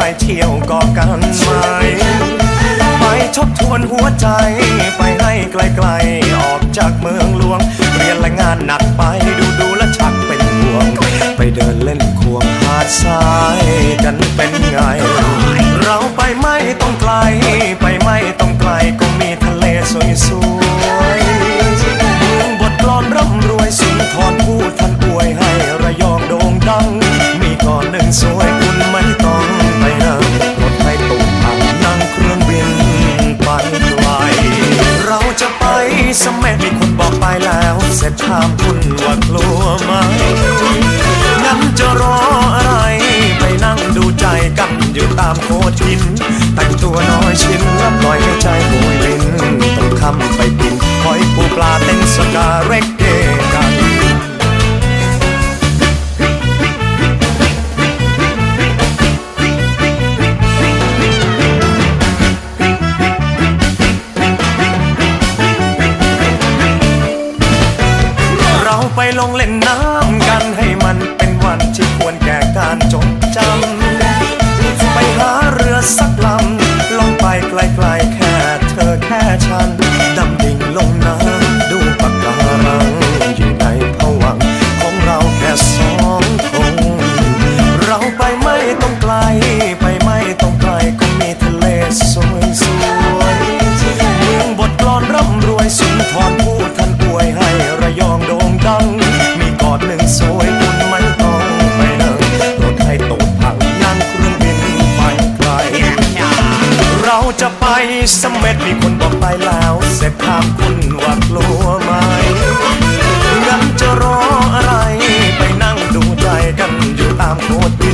ไปเที่ยวกอบกันไหม ไปชบทวนหัวใจ ไปให้ไกลๆ ออกจากเมืองหลวง เรียนและงานหนักไปดูดูและชักเป็นห่วง ไปเดินเล่นควงหาดทรายกันเป็นไง ไปลงเล่นน้ จะไปสมเม็ดมีคนบอกไปแล้ว เสร็จถาพคุณว่ากลัวไหมงั้นจะรออะไร ไปนั่งดูใจกันอยู่ตามโคตร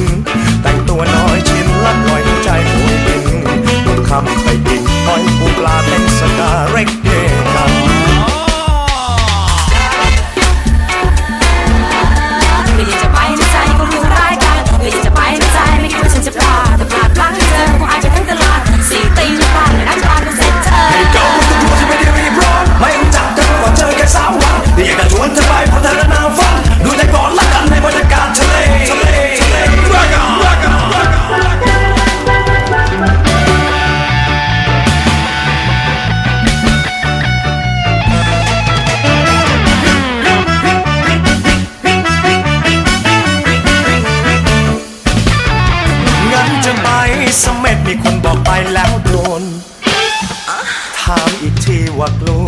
ามอีกทีว่ากลัว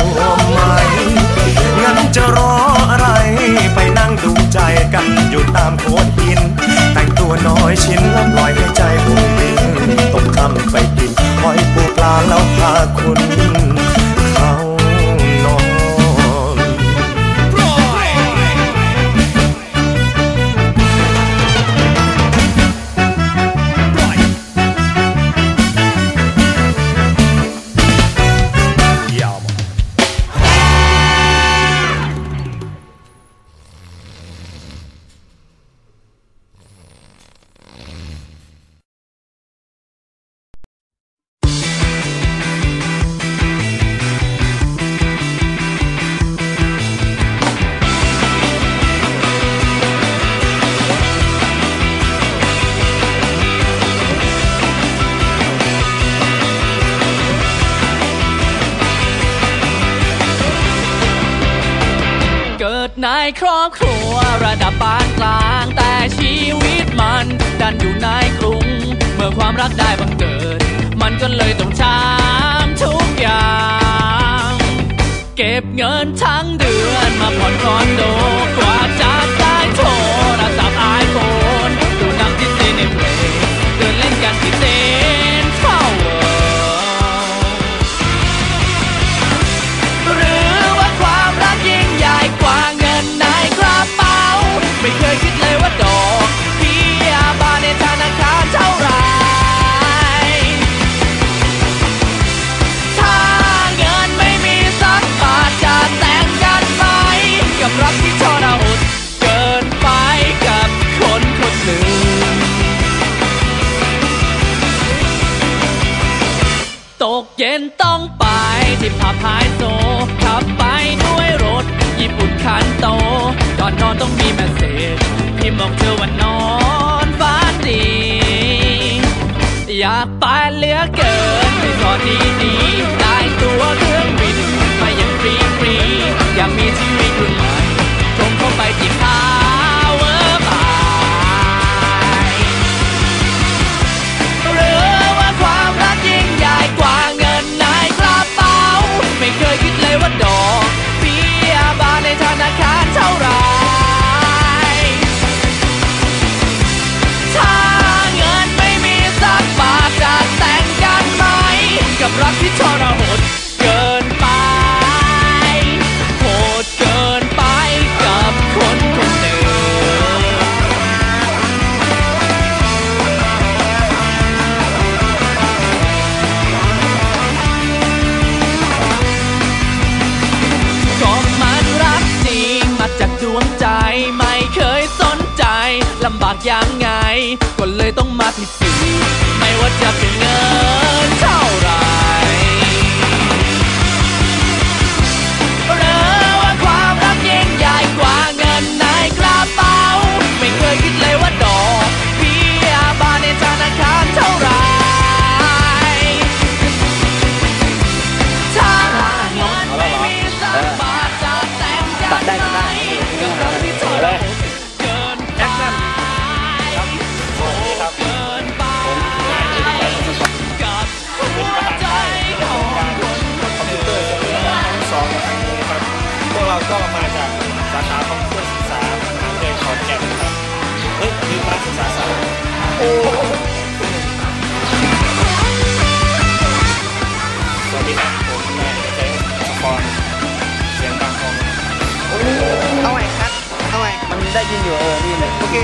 ไหม งั้นจะรออะไร ไปนั่งดูใจกันอยู่ตามโขดหิน แต่งตัวน้อยชิ้นละลอยให้ใจบุ่มบินตกคำไปกินหอยปูปลาแล้วพาคุณ ในครอบครัวระดับปานกลาง แต่ชีวิตมันดันอยู่ในกรุง เมื่อความรักได้บังเกิด มันก็เลยต้องช้ำทุกอย่าง เก็บเงินทั้งเดือนมาผ่อนคอนโดกว่าจะ ต้องไปที่ผับไฮโซขับไปด้วยรถ ญี่ปุ่นคันโตก่อนนอนต้องมีแมสเซจพิมพ์บอกเธอว่านอนฝันดี อยากไปเหลือเกินไปสอนดีดี รักที่ทรหดเกินไปโหดเกินไปกับคนคนหนึ่งก็มันรักจริงมาจากดวงใจไม่เคยสนใจลำบากยังไง ก็เลยต้องมาพิสูจน์ไม่ว่าจะเป็นเงินเท่าไร เราก็มาจากสาขาคอมพิวเตอร์ศึกษามหาวิทยาลัยขอนแก่นครับเฮ้ยลืมมาศึกษาศาสตร์สวัสดีครับผมนายเจษสปอนเสียงดังทองเอาใหม่ครับเอาใหม่มันได้ยินอยู่เออนี่เลยโอเค